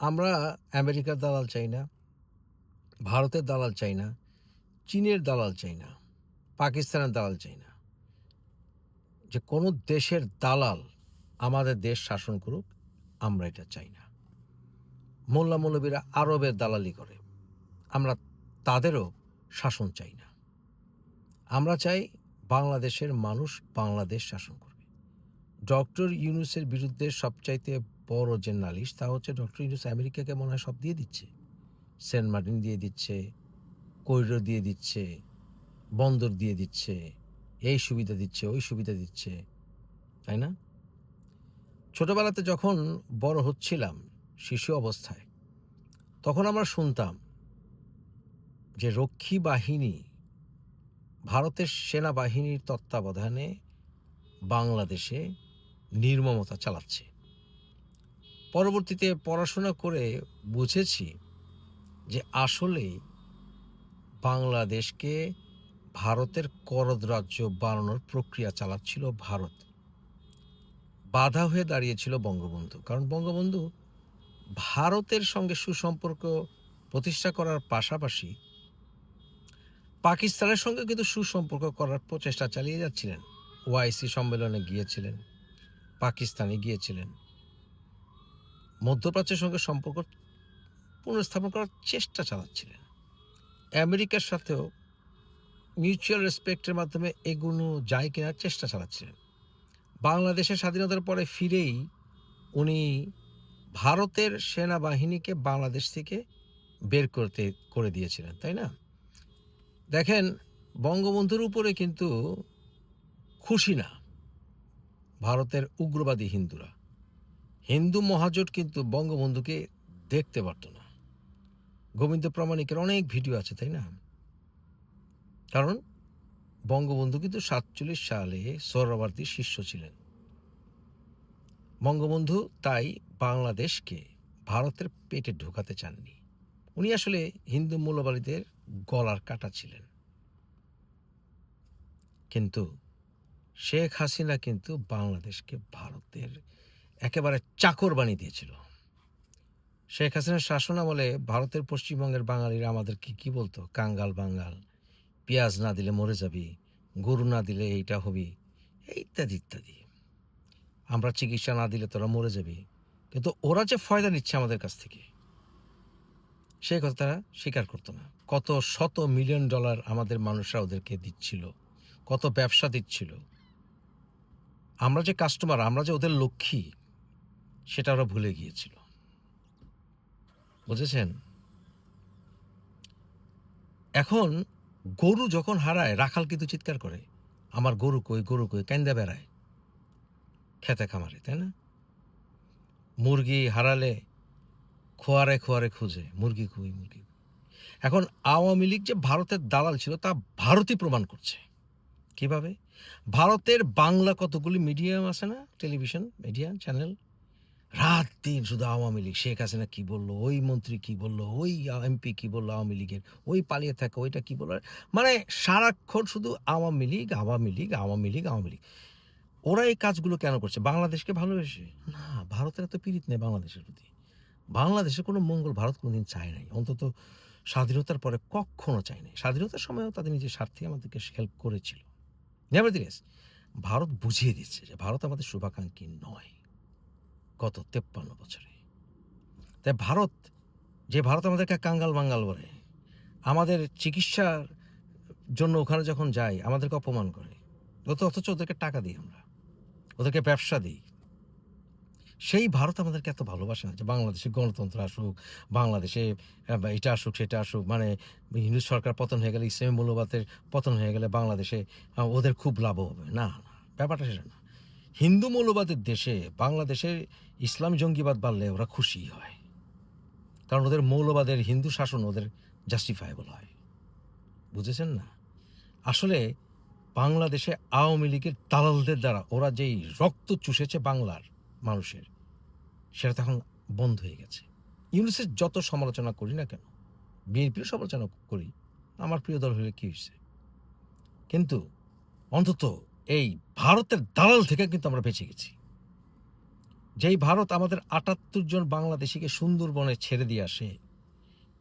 আমরা আমেরিকার দালাল চাই না, ভারতের দালাল চাই না, চীনের দালাল চাই না, পাকিস্তানের দালাল চাই না। যে কোনো দেশের দালাল আমাদের দেশ শাসন করুক, আমরা এটা চাই না। মোল্লা মৌলবীরা আরবের দালালি করে, আমরা তাদেরও শাসন চাই না। আমরা চাই বাংলাদেশের মানুষ বাংলাদেশ শাসন করবে। ডক্টর ইউনুসের বিরুদ্ধে সবচাইতে বড় যে নালিশ তা হচ্ছে ডক্টর ইউনুস আমেরিকাকে মনে হয় সব দিয়ে দিচ্ছে। সেন্ট মার্টিন দিয়ে দিচ্ছে কৈরো দিয়ে দিচ্ছে, বন্দর দিয়ে দিচ্ছে, এই সুবিধা দিচ্ছে, ওই সুবিধা দিচ্ছে, তাই না? ছোটবেলাতে যখন বড় হচ্ছিলাম শিশু অবস্থায়, তখন আমরা শুনতাম যে রক্ষী বাহিনী ভারতের সেনাবাহিনীর তত্ত্বাবধানে বাংলাদেশে নির্মমতা চালাচ্ছে। পরবর্তীতে পড়াশোনা করে বুঝেছি যে আসলেই বাংলাদেশকে ভারতের করদ রাজ্য বানানোর প্রক্রিয়া চালাচ্ছিল ভারত। বাধা হয়ে দাঁড়িয়েছিল বঙ্গবন্ধু। কারণ বঙ্গবন্ধু ভারতের সঙ্গে সুসম্পর্ক প্রতিষ্ঠা করার পাশাপাশি পাকিস্তানের সঙ্গে কিন্তু সুসম্পর্ক করার প্রচেষ্টা চালিয়ে যাচ্ছিলেন। ওআইসি সম্মেলনে গিয়েছিলেন, পাকিস্তানে গিয়েছিলেন। মধ্যপ্রাচ্যের সঙ্গে সম্পর্ক পুনর্স্থাপন করার চেষ্টা চালাচ্ছিলেন। আমেরিকার সাথেও মিউচুয়াল রেসপেক্টের মাধ্যমে এগুলো যায় কেনার চেষ্টা চালাচ্ছিলেন। বাংলাদেশের স্বাধীনতার পরে ফিরেই উনি ভারতের সেনাবাহিনীকে বাংলাদেশ থেকে বের করতে, করে দিয়েছিলেন, তাই না? দেখেন, বঙ্গবন্ধুর উপরে কিন্তু খুশি না ভারতের উগ্রবাদী হিন্দুরা। হিন্দু মহাজোট কিন্তু বঙ্গবন্ধুকে দেখতে পারত না। গোবিন্দ প্রামাণিকের অনেক ভিডিও আছে, তাই না? কারণ বঙ্গবন্ধু কিন্তু সাতচল্লিশ সালে সৌরবার্তীর শিষ্য ছিলেন। বঙ্গবন্ধু তাই বাংলাদেশকে ভারতের পেটে ঢোকাতে চাননি। উনি আসলে হিন্দু মূল্যবাদীদের গলার কাটা ছিলেন। কিন্তু শেখ হাসিনা কিন্তু বাংলাদেশকে ভারতের একেবারে চাকর বানিয়ে দিয়েছিল। শেখ হাসিনার শাসন আমলে ভারতের পশ্চিমবঙ্গের বাঙালিরা আমাদেরকে কি বলতো? কাঙ্গাল বাঙ্গাল। পেঁয়াজ না দিলে মরে যাবি, গরু না দিলে এইটা হবি, ইত্যাদি ইত্যাদি। আমরা চিকিৎসা না দিলে তোরা মরে যাবি। কিন্তু ওরা যে ফয়দা নিচ্ছে আমাদের কাছ থেকে সেই কথা তারা স্বীকার করতো না। কত শত মিলিয়ন ডলার আমাদের মানুষরা ওদেরকে দিচ্ছিল, কত ব্যবসা দিচ্ছিল। আমরা যে কাস্টমার আমরা যে ওদের লক্ষ্মী সেটা ওরা ভুলে গিয়েছিল। বুঝেছেন? এখন গরু যখন হারায়, রাখাল কিন্তু চিৎকার করে, আমার গরু কই গরু কই? কান্দা বেড়ায়। খেতে খামারে, তাই না? মুরগি হারালে খোয়ারে খোয়ারে খুঁজে, মুরগি কই, মুরগি এখন আওয়ামী লীগ যে ভারতের দালাল ছিল, তা ভারতই প্রমাণ করছে। কীভাবে? ভারতের বাংলা কতগুলি মিডিয়াম আছে না? টেলিভিশন, মিডিয়া, চ্যানেল রাত দিন শুধু আওয়ামী লীগ। শেখ হাসিনা কি বলল? ওই মন্ত্রী কি বলল? ওই এমপি কি বলল? আওয়ামী লীগের। ওই পালিয়ে থাকে, ওইটা কি বলল? মানে সারাক্ষণ শুধু আওয়ামী লীগ আওয়ামী লীগ আওয়ামী লীগ আওয়ামী লীগ। ওরা এই কাজগুলো কেন করছে? বাংলাদেশকে ভালোবেসে? না, ভারতের এত পীড়িত নেই বাংলাদেশের প্রতি। বাংলাদেশের কোনো মঙ্গল ভারত কোনোদিন চায় নাই। অন্তত স্বাধীনতার পরে কখনো চায় নাই। স্বাধীনতার সময়ও তাদের নিজের স্বার্থে আমাদেরকে হেল্প করেছিল। নেভারদিলেস ভারত বুঝিয়ে দিচ্ছে যে ভারত আমাদের শুভাকাঙ্ক্ষী নয়। গত তেপ্পান্ন বছরে। তাই ভারত, যে ভারত আমাদেরকে কাঙ্গাল বাঙ্গাল বলে, আমাদের চিকিৎসার জন্য ওখানে যখন যাই, আমাদেরকে অপমান করে। অত, অথচ ওদেরকে টাকা দিই আমরা। ওদেরকে ব্যবসা দিই। সেই ভারত আমাদেরকে এত ভালোবাসে না যে বাংলাদেশে গণতন্ত্র আসুক, বাংলাদেশে এটা আসুক, সেটা আসুক মানে হিন্দু সরকার পতন হয়ে গেলে ইসলামী মূল্যবাদের পতন হয়ে গেলে বাংলাদেশে ওদের খুব লাভ হবে। না না, ব্যাপারটা সেটা না। হিন্দু মৌলবাদের দেশে বাংলাদেশে ইসলাম জঙ্গিবাদ বাড়লে ওরা খুশি হয়। কারণ ওদের মৌলবাদের হিন্দু শাসন ওদের জাস্টিফায়েবল হয়। বুঝেছেন না? আসলে বাংলাদেশে আওয়ামী লীগের দালালদের দ্বারা ওরা যেই রক্ত চুষেছে বাংলার মানুষের, সেটা তখন বন্ধ হয়ে গেছে। ইউনিসেফ যত সমালোচনা করি না কেন বিএনপির সমালোচনা করি, আমার প্রিয় দল হলে কী হয়েছে? কিন্তু অন্তত এই ভারতের দালাল থেকে কিন্তু আমরা বেঁচে গেছি। যেই ভারত আমাদের আটাত্তর জন বাংলাদেশিকে সুন্দরবনে ছেড়ে দিয়ে আসে,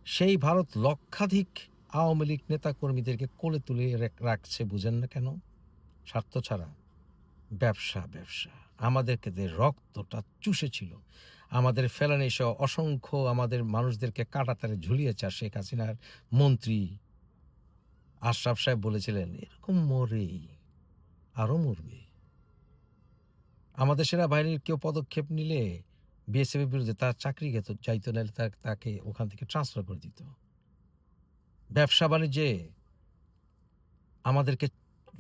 সেই ভারত লক্ষাধিক আওয়ামী লীগ নেতা কর্মীদেরকে কোলে তুলে রেখ- রাখছে, বুঝেন না কেন? স্বার্থ ছাড়া ব্যবসা ব্যবসা। আমাদেরকে যে রক্তটা চুষেছিল, আমাদের ফেলানি সহ অসংখ্য আমাদের মানুষদেরকে কাটাতারে ঝুলিয়েছে, শেখ হাসিনার মন্ত্রী আশরাফ সাহেব বলেছিলেন, এরকম মরেই আরও মরবে। আমাদের সেনাবাহিনীর কেউ পদক্ষেপ নিলে বিএসএফের বিরুদ্ধে তার চাকরি গেত, যাইতো, নাহলে তাকে ওখান থেকে ট্রান্সফার করে দিত। ব্যবসা বাণিজ্যে আমাদেরকে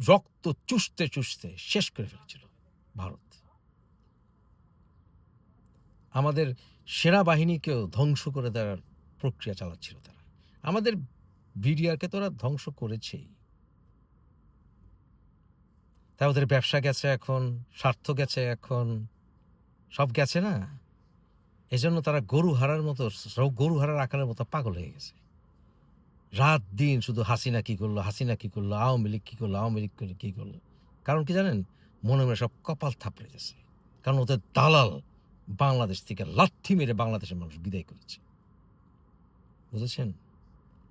রক্ত চুষতে চুষতে শেষ করে ফেলেছিল ভারত। আমাদের সেনাবাহিনীকেও ধ্বংস করে দেওয়ার প্রক্রিয়া চালাচ্ছিল তারা। আমাদের বিডিআরকে তো ওরা ধ্বংস করেছেই। তাই ওদের ব্যবসা গেছে এখন, স্বার্থ গেছে এখন, সব গেছে না? এজন্য তারা গরু হারার মতো গরু হারার আকারের মতো পাগল হয়ে গেছে। রাত দিন শুধু হাসিনা কি করল, হাসিনা কি করল, আওয়ামী লীগ কি করল, আওয়ামী লীগ কি করল। কারণ কি জানেন? মনে মনে সব কপাল থাপড়ে গেছে। কারণ ওদের দালাল বাংলাদেশ থেকে লাথি মেরে বাংলাদেশের মানুষ বিদায় করেছে। বুঝেছেন?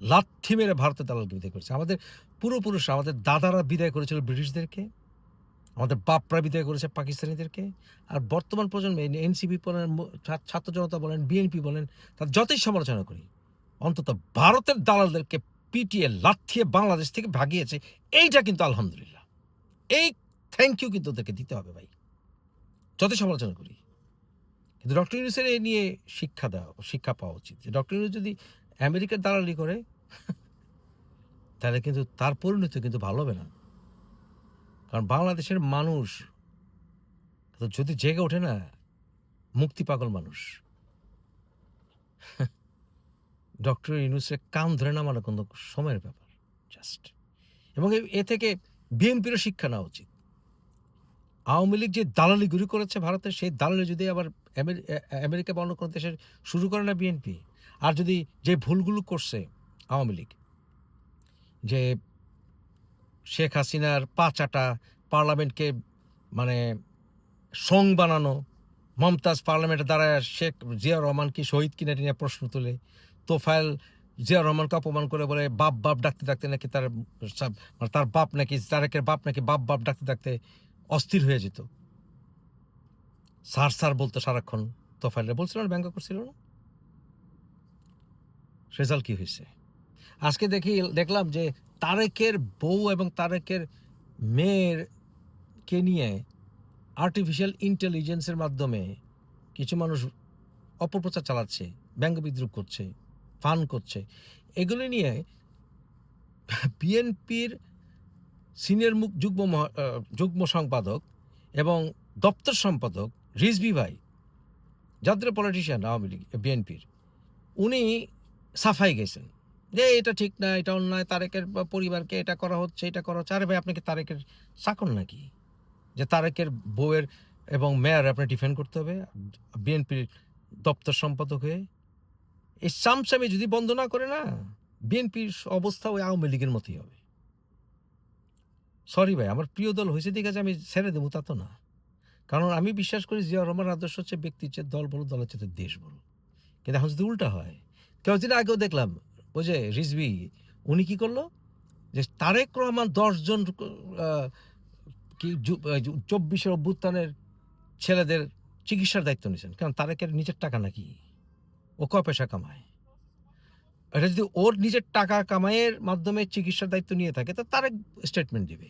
লাথি মেরে ভারতের দালালকে বিদায় করেছে। আমাদের পূর্বপুরুষরা আমাদের দাদারা বিদায় করেছিল ব্রিটিশদেরকে। আমাদের বাপরা বিদায় করেছে পাকিস্তানিদেরকে। আর বর্তমান প্রজন্মে এনসিপি বলেন ছাত্র জনতা বলেন, বিএনপি বলেন তার যতই সমালোচনা করি, অন্তত ভারতের দালালদেরকে পিটিএ লাথিয়ে বাংলাদেশ থেকে ভাগিয়েছে, এইটা কিন্তু আলহামদুলিল্লাহ। এই থ্যাংক ইউ কিন্তু ওদেরকে দিতে হবে ভাই। যতই সমালোচনা করি। কিন্তু ডক্টর ইউনুসের এ নিয়ে শিক্ষা দেওয়া, শিক্ষা পাওয়া উচিত। যে ডক্টর ইউনুস যদি আমেরিকার দালালি করে, তাহলে কিন্তু তার পরিণতি কিন্তু ভালো হবে না। কারণ বাংলাদেশের মানুষ যদি জেগে ওঠে না, মুক্তি পাগল মানুষ। ডক্টর ইউনুসের কান ধরে নামানো কোনো সময়ের ব্যাপার জাস্ট এবং এ- থেকে বিএনপিরও শিক্ষা নেওয়া উচিত। আওয়ামী লীগ যে দালালি গুরি করেছে ভারতের সেই দালালি যদি আবার আমেরিকা বা অন্য কোনো দেশের শুরু করে না বিএনপি, আর যদি যে ভুলগুলো করছে আওয়ামী লীগ, যে শেখ হাসিনার পা চাটা পার্লামেন্টকে মানে সং বানানো, মমতাজ পার্লামেন্টে দাঁড়ায় শেখ জিয়া রহমান কি শহীদ কিনা নিয়ে প্রশ্ন তুলে। তোফায়েল জিয়া রহমানকে অপমান করে বলে বাপ বাপ ডাকতে ডাকতে নাকি তার মানে তার বাপ নাকি, তারেকের বাপ নাকি বাপ বাপ ডাকতে ডাকতে অস্থির হয়ে যেত। স্যার সার বলতো সারাক্ষণ তোফায়েল বলছিল না, ব্যঙ্গ করছিল না? রেজাল্ট কি হয়েছে? আজকে দেখি, দেখলাম যে তারেকের বউ এবং তারেকের মেয়ের কে নিয়ে আর্টিফিশিয়াল ইন্টেলিজেন্সের মাধ্যমে কিছু মানুষ অপপ্রচার চালাচ্ছে, ব্যঙ্গ বিদ্রুপ করছে, ফান করছে। এগুলি নিয়ে বিএনপির সিনিয়র মুখ যুগ্ম যুগ্ম সম্পাদক এবং দপ্তর সম্পাদক রিজভি ভাই জাতীয় পলিটিশিয়ান আওয়ামী লীগ, বিএনপির, উনি সাফাই গেছেন। যে এটা ঠিক না, এটা অন্যায়, তারেকের পরিবারকে এটা করা হচ্ছে, এটা করা হচ্ছে। আরে ভাই আপনাকে তারেকের চাকর নাকি? যে তারেকের বউয়ের এবং মেয়র আপনি ডিফেন্ড করতে হবে বিএনপির দপ্তর সম্পাদক হয়ে। এই চামচামি যদি বন্ধ না করে না বিএনপির অবস্থা ওই আওয়ামী লীগের মতোই হবে। সরি ভাই, আমার প্রিয় দল হয়েছে ঠিক আছে আমি ছেড়ে দেবো, তা তো না। কারণ আমি বিশ্বাস করি জিয়া রহমান আদর্শ হচ্ছে ব্যক্তির চেয়ে দল বড় দলের চেয়ে দেশ বড় কিন্তু এখন যদি উল্টা হয় কিছুদিন আগেও দেখলাম ওই যে রিজভি, উনি কি করল? যে তারেক রহমান দশজন কি চব্বিশের অভ্যুত্থানের ছেলেদের চিকিৎসার দায়িত্ব নিয়েছেন। কারণ তারেকের নিজের টাকা নাকি? ও ক পয়সা কামায়? এটা যদি ওর নিজের টাকা কামাইয়ের মাধ্যমে চিকিৎসার দায়িত্ব নিয়ে থাকে, তা তারেক স্টেটমেন্ট দিবে।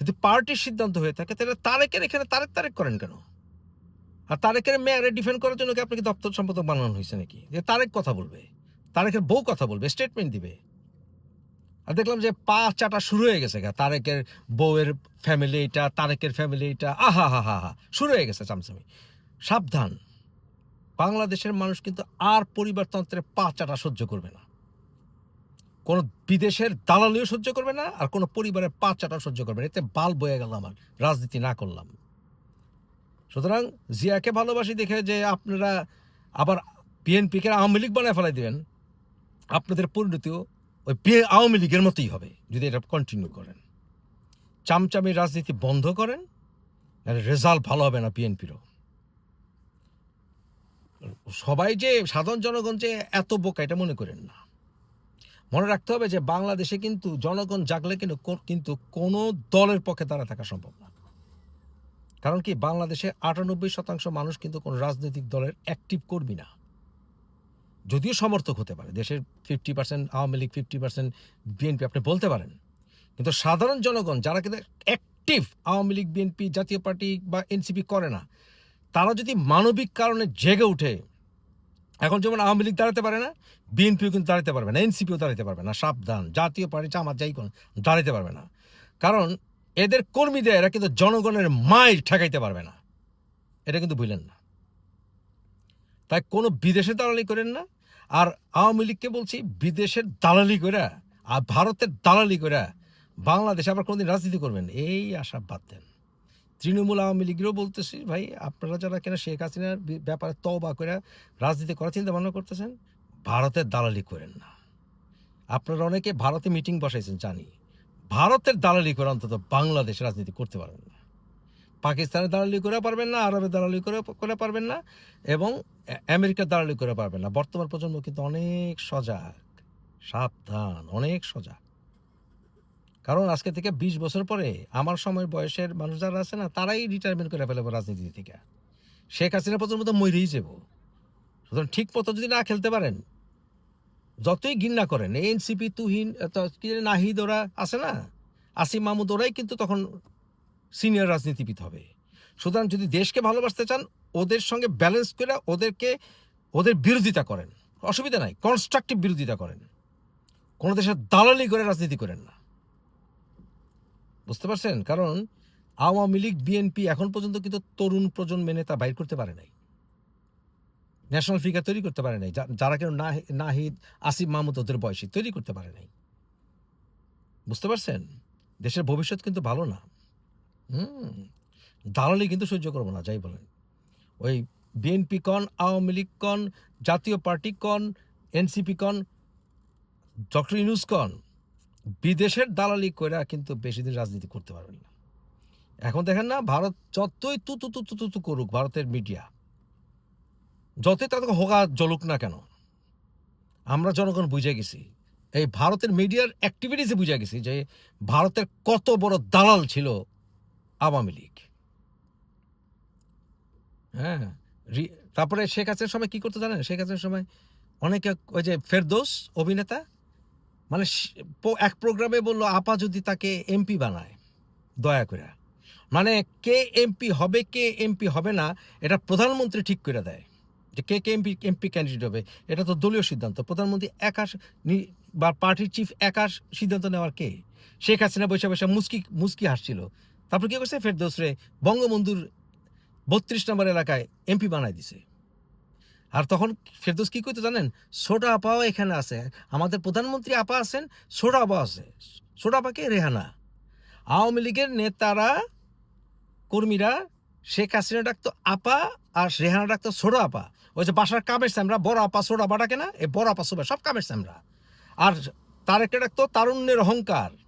যদি পার্টির সিদ্ধান্ত হয়ে থাকে, তাহলে তারেকের এখানে তারেক তারেক করেন কেন? আর তারেকের মেয়ারে ডিফেন্ড করার জন্য কি আপনাকে দপ্তর সম্পাদক বানানো হয়েছে নাকি? যে তারেক কথা বলবে। তারেকের বউ কথা বলবে স্টেটমেন্ট দিবে। আর দেখলাম যে পা চাটা শুরু হয়ে গেছে তারেকের বউয়ের ফ্যামিলি এটা তারেকের ফ্যামিলি এটা আহা হা হা হা, শুরু হয়ে গেছে চামচামি। সাবধান। বাংলাদেশের মানুষ কিন্তু আর পরিবারতন্ত্রের পা চাটা সহ্য করবে না। কোনো বিদেশের দালালিও সহ্য করবে না, আর কোনো পরিবারের পা চাটা সহ্য করবে না। এতে বাল বয়ে গেল আমার, রাজনীতি না করলাম। সুতরাং জিয়াকে ভালোবাসি দেখে যে আপনারা আবার বিএনপিকে আওয়ামী লীগ বানায় ফেলাই দিবেন আপনাদের পরিণতিও ওই পে আওয়ামী লীগের মতোই হবে, যদি এটা কন্টিনিউ করেন। চামচামি রাজনীতি বন্ধ করেন রেজাল্ট ভালো হবে না বিএনপিরও সবাই যে সাধারণ জনগণ যে এত বোকা, এটা মনে করেন না। মনে রাখতে হবে যে বাংলাদেশে কিন্তু জনগণ জাগলে কিন্তু কিন্তু কোনো দলের পক্ষে তারা থাকা সম্ভব না। কারণ কি, বাংলাদেশে আটানব্বই শতাংশ মানুষ কিন্তু কোনো রাজনৈতিক দলের অ্যাক্টিভ কর্মী না। যদিও সমর্থক হতে পারে, দেশের fifty percent Awami League fifty percent BNP আপনি বলতে পারেন। কিন্তু সাধারণ জনগণ যারা কিন্তু অ্যাক্টিভ আওয়ামী লীগ বিএনপি জাতীয় পার্টি বা এনসিপি করে না, তারা যদি মানবিক কারণে জেগে উঠে এখন যেমন আওয়ামী লীগ দাঁড়াতে পারে না বিএনপিও কিন্তু দাঁড়াতে পারবে না এনসিপিও দাঁড়াতে পারবে না, সাবধান, জাতীয় পার্টি জামাত যাই কোন দাঁড়াতে পারবে না। কারণ এদের কর্মীদের, এরা কিন্তু জনগণের মায়ের ঠেকাইতে পারবে না। এটা কিন্তু বুঝলেন না। তাই কোনো বিদেশে দালালি করেন না আর আওয়ামী লীগকে বলছি বিদেশের দালালি করে, আর ভারতের দালালি করে, বাংলাদেশে আবার কোনোদিন রাজনীতি করবেন, এই আশা বাদ দেন। তৃণমূল আওয়ামী লীগেরও বলতেছি, ভাই, আপনারা যারা কিনা শেখ হাসিনার ব্যাপারে তবা করে রাজনীতি করার চিন্তা ভাবনা করতেছেন, ভারতের দালালি করেন না। আপনারা অনেকে ভারতে মিটিং বসাইছেন, জানি। ভারতের দালালি করে অন্তত বাংলাদেশ রাজনীতি করতে পারবেন না। পাকিস্তানের দালালি করে পারবেন না আরবের দালালি করে করে পারবেন না এবং আমেরিকার দালালি করে পারবেন না। বর্তমান প্রজন্ম কিন্তু অনেক সজাগ, সাবধান, অনেক সজাগ। কারণ আজকে থেকে বিশ বছর পরে আমার সময় বয়সের মানুষ যারা আছে না, তারাই রিটায়ারমেন্ট করে ফেলবে রাজনীতি থেকে। শেখ হাসিনা পর্যন্ত মরেই যাব। সুতরাং ঠিক মতো যদি না খেলতে পারেন, যতই ঘৃণা করেন এনসিপি তুহিন কি নাহিদ ওরা আছে না? আসিম মাহমুদ ওরাই কিন্তু তখন সিনিয়র রাজনীতিবিদ হবে। সুতরাং যদি দেশকে ভালোবাসতে চান, ওদের সঙ্গে ব্যালেন্স করে ওদেরকে, ওদের বিরোধিতা করেন। অসুবিধা নাই কনস্ট্রাকটিভ বিরোধিতা করেন। কোনো দেশের দালালি করে রাজনীতি করেন না। বুঝতে পারছেন? কারণ আওয়ামী লীগ, বিএনপি এখন পর্যন্ত কিন্তু তরুণ প্রজন্মে নেতা বাইর করতে পারে নাই। ন্যাশনাল ফিগার তৈরি করতে পারে নাই। যারা কেন নাহি- নাহিদ, আসিফ মাহমুদ ওদের বয়সী তৈরি করতে পারে নাই। বুঝতে পারছেন? দেশের ভবিষ্যৎ কিন্তু ভালো না। দালালি কিন্তু সহ্য করব না, যাই বলেন। ওই বিএনপি কন, আওয়ামী লীগ কন, জাতীয় পার্টি কন, এনসিপি কন, ডক্টর ইনুস কন, বিদেশের দালালি করে কিন্তু বেশি দিন রাজনীতি করতে পারবেন না। এখন দেখেন না, ভারত যতই তু তু তু তু তু তু করুক, ভারতের মিডিয়া, যতই তাদের হোগা জ্বলুক না কেন, আমরা জনগণ বুঝে গেছি, এই ভারতের মিডিয়ার অ্যাক্টিভিটিসে বুঝে গেছি যে ভারতের কত বড় দালাল ছিল আওয়ামী লীগ। হ্যাঁ তারপরে শেখ হাসিনার সময় কি করতে জানেন? শেখ হাসিনার সময় অনেকে ওই যে ফেরদৌস অভিনেতা মানে এক প্রোগ্রামে বলল, আপা যদি তাকে এমপি বানায়, দয়া করে মানে কে এমপি হবে, কে এমপি হবে না, এটা প্রধানমন্ত্রী ঠিক করে দেয় যে কে কে এমপি এমপি ক্যান্ডিডেট হবে। এটা তো দলীয় সিদ্ধান্ত। প্রধানমন্ত্রী একা বা পার্টির চিফ একা সিদ্ধান্ত নেওয়ার কে? শেখ হাসিনা বসে বসে মুস্কি মুস্কি হাসছিল। তারপর কি করছে? ফেরদৌস রে বঙ্গবন্ধুর বত্রিশ নম্বর এলাকায় এমপি বানাই দিছে। আর তখন ফেরদৌস কী করতে জানেন? ছোটা আপাও এখানে আছে। আমাদের প্রধানমন্ত্রী আপা আছেন ছোটা আপা আছে। ছোটা আপাকে রেহানা। আওয়ামী লীগের নেতারা, কর্মীরা, শেখ হাসিনা ডাকতো আপা আর রেহানা ডাকতো ছোটো আপা। ওই যে বাসার কামের স্যামরা, বড় আপা ছোট আপা ডাকে না? এ বড় আপা সবাই সব কামের স্যামরা। আর তার একটা ডাকতো তারুণ্যের অহংকার।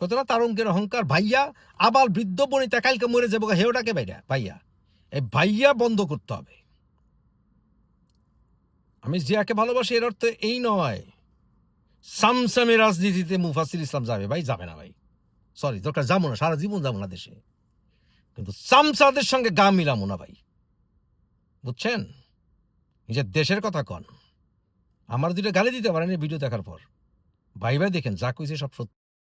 কত না তারুণ্যের অহংকার? ভাইয়া, আবার বৃদ্ধ বনিতা কালকে মরে যাব হেও ডাকে ভাইয়া ভাইয়া, এই ভাইয়া বন্ধ করতে হবে। আমি জিয়াকে ভালোবাসি, এর অর্থ এই নয়, সামসামে রাজনীতিতে মুফাসির ইসলাম যাবে। ভাই, যাবে না ভাই। সরি দরকার যাব না, সারা জীবন যাব না দেশে। কিন্তু সামসাদের সঙ্গে গা মিলামো না ভাই। বুঝছেন? নিজের দেশের কথা কন। আমার দুটো গালি দিতে পারেন এই ভিডিও দেখার পর। ভাই ভাই দেখেন, যা কইছে সব সত্য।